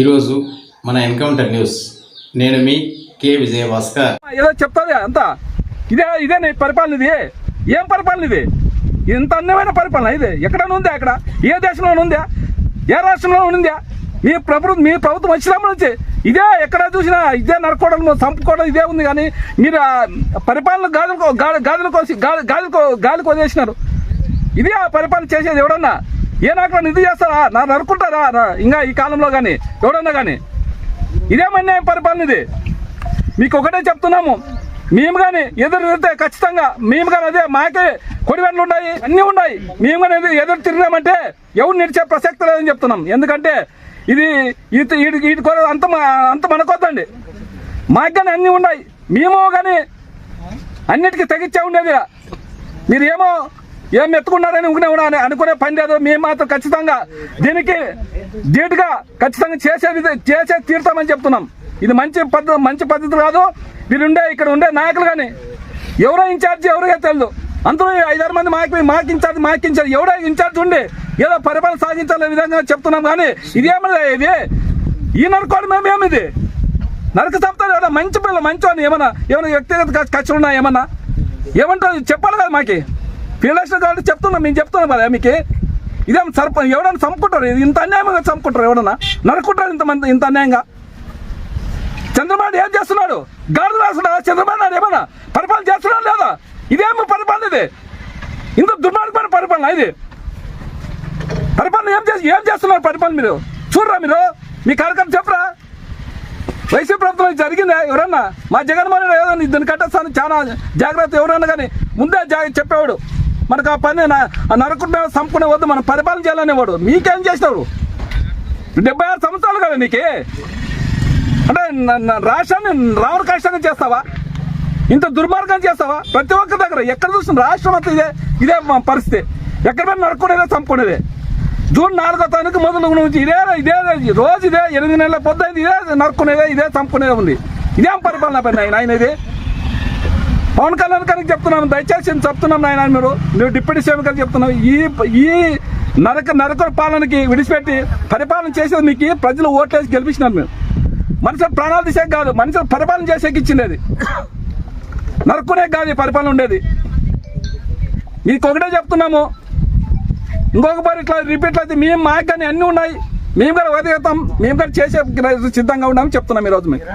ఈరోజు మన encounter news. నేను మీ కె విజయభాస్కర్. ఏదో చెప్తాది అంతా? ఇదే ఇదే నీ పరిపాలన ఇది. ఏం పరిపాలన ఇది? ఇంత అందమైన పరిపాలన ఇది. ఎక్కడైనా ఉందా అక్కడ? ఏ దేశంలో ఉందా? ఏ రాష్ట్రంలో ఉందా? మీ ప్రభుత్వం మీ ప్రభుత్వం వచ్చినప్పటి నుంచి ఇదే ఎక్కడ చూసినా ఇదే నరకోవడం చంపుకోవడం ఇదే ఉంది కానీ మీరు పరిపాలన గాజులు గాజులు కోసి గాలి గాలి గాలి కొదేసినారు ఇదే ఆ పరిపాలన చేసేది ఎవడన్నా ఏ నాకు నిధి చేస్తారా నా నరుకుంటారా ఇంకా ఈ కాలంలో కానీ ఎవడన్నా కానీ ఇదేమన్యాయం పరిపాలన ఇది. మీకు ఒకటే చెప్తున్నాము. మేము కానీ ఎదురు తిరిగితే ఖచ్చితంగా మేము కానీ అదే మాకే కొడివెండ్లు ఉన్నాయి అన్నీ ఉన్నాయి. మేము కానీ ఎదురు తిరిగామంటే తిరిగినామంటే ఎవరు నిడిచే ప్రసక్తి లేదని చెప్తున్నాం. ఎందుకంటే ఇది ఇది వీటి వీటి కొర అంత మా- అంత మనకొద్దండి. మాకు కానీ అన్నీ ఉన్నాయి. మేము కానీ అన్నిటికీ తగ్గించే ఉండేది. మీరు ఏమో ఏం ఎత్తుకున్నారని ఊనే ఉన్నా అనుకునే పని లేదు. మేము మాత్రం ఖచ్చితంగా దీనికి ధీటుగా ఖచ్చితంగా చేసేది చేసే తీరుతామని చెప్తున్నాం. ఇది మంచి పద్ధతి మంచి పద్ధతి కాదు. వీరుండే ఇక్కడ ఉండే నాయకులు కానీ ఎవరో ఇన్ఛార్జ్ ఎవరిగా తెలియదు అందరూ ఐదారు మంది మాకు మాకు ఇన్ఛార్జ్ మాకు ఇన్ఛార్జ్ ఎవడో ఇన్ఛార్జ్ ఉండి ఏదో పరిపాలన సాధించాలనే విధంగా చెప్తున్నాం కానీ ఇదేమన్నా ఇది? ఈ నరుకోవడం మేమేమి ఇది నరక చంపుతారు ఏమన్నా మంచి పిల్లలు మంచి అని ఏమన్నా ఏమైనా వ్యక్తిగత ఖర్చులు ఉన్నాయా ఏమన్నా? ఏమంటారు? చెప్పాలి కదా మాకి. ఫీల్డ్ కాబట్టి చెప్తున్నాం మేము చెప్తున్నాం కదా మీకు. ఇదేం సర్ప ఎవడన్నా చంపుకుంటారు? ఇది ఇంత అన్యాయంగా చంపుకుంటారు ఎవడన్నా? నరుకుంటారు ఇంత మంది ఇంత అన్యాయంగా? చంద్రబాబు ఏం చేస్తున్నాడు? గాడు రాస్తున్నాడా చంద్రబాబు నాయుడు ఏమన్నా పరిపాలన చేస్తున్నాడు లేదా? ఇదేమో పరిపాలన ఇది? ఇంత దుర్మార్గమైన పరిపాలన ఇది. పరిపాలన ఏం చేసి ఏం చేస్తున్నారు పరిపాలన మీరు? చూడరా మీరు? మీ కార్యక్రమం చెప్పరా? వైసీపీ ప్రభుత్వం ఇది జరిగిందా? ఎవరన్నా? మా జగన్మోహన్ రెడ్డి ఏదో దీన్ని కట్టేస్తాను చాలా జాగ్రత్త ఎవరన్నా కానీ ముందే జాగ్రత్త చెప్పేవాడు. మనకు ఆ పని నా- ఆ వద్దు మనం పరిపాలన చేయాలనేవాడు మీకేం చేసినావు డెబ్బై ఆరు సంవత్సరాలు కదా నీకే? అంటే రాష్ట్రాన్ని రావణ కష్టంగా చేస్తావా? ఇంత దుర్మార్గం చేస్తావా? ప్రతి ఒక్క దగ్గర ఎక్కడ చూసిన రాష్ట్రం అంతా ఇదే ఇదే పరిస్థితి. ఎక్కడ పోయినా నరుక్కునేదే చంపుకునేదే. జూన్ నాలుగో తారీఖు మొదలు నుంచి ఇదే ఇదే రోజు ఇదే ఎనిమిది నెలల పొద్దు ఇదే నరుక్కునేదే ఇదే చంపుకునేదే ఉంది. ఇదేం పరిపాలన పని ఆయన ఆయన ఇది? పవన్ కళ్యాణ్ గారికి చెప్తున్నాను దయచేసి నేను చెప్తున్నాం నాయన మీరు. నువ్వు డిప్యూటీ సీఎం గారికి చెప్తున్నావు. ఈ ఈ నరక నరక పాలనకి విడిచిపెట్టి పరిపాలన చేసేది మీకు ప్రజలు ఓట్లేసి గెలిపించినారు మీరు. మనుషులు ప్రాణాలు తీసే కాదు మనుషులు పరిపాలన చేసేకి ఇచ్చింది అది నరుక్కునే కాదు ఈ పరిపాలన ఉండేది. మీకు ఒకటే చెప్తున్నాము. ఇంకొక పరి ఇట్లా రిపీట్ అయితే మేము మాకు కానీ అన్నీ ఉన్నాయి. మేము కూడా వదిలేస్తాం మేము కూడా చేసే సిద్ధంగా ఉన్నామని చెప్తున్నాం ఈరోజు మీకు.